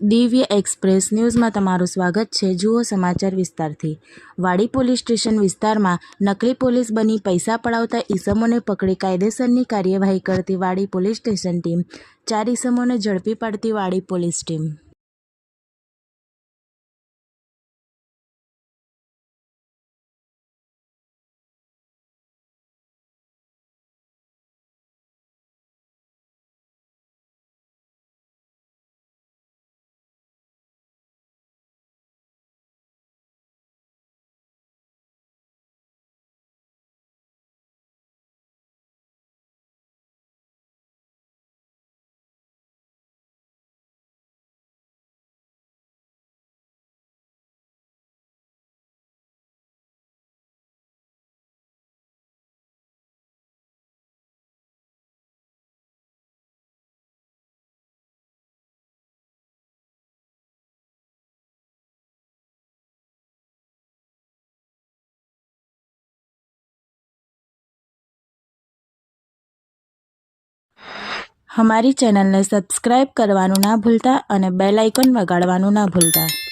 દિવ્ય એક્સપ્રેસ ન્યૂઝમાં તમારું સ્વાગત છે જુઓ સમાચાર વિસ્તારથી. વાડી પોલીસ સ્ટેશન વિસ્તારમાં નકલી પોલીસ બની પૈસા પડાવતા ઈસમોને પકડી કાયદેસરની કાર્યવાહી કરતી વાડી પોલીસ સ્ટેશન ટીમ. ચાર ઈસમોને ઝડપી પાડતી વાડી પોલીસ ટીમ. અમારી ચેનલને સબસ્ક્રાઈબ કરવાનું ના ભૂલતા અને બેલ આઇકન વગાડવાનું ના ભૂલતા.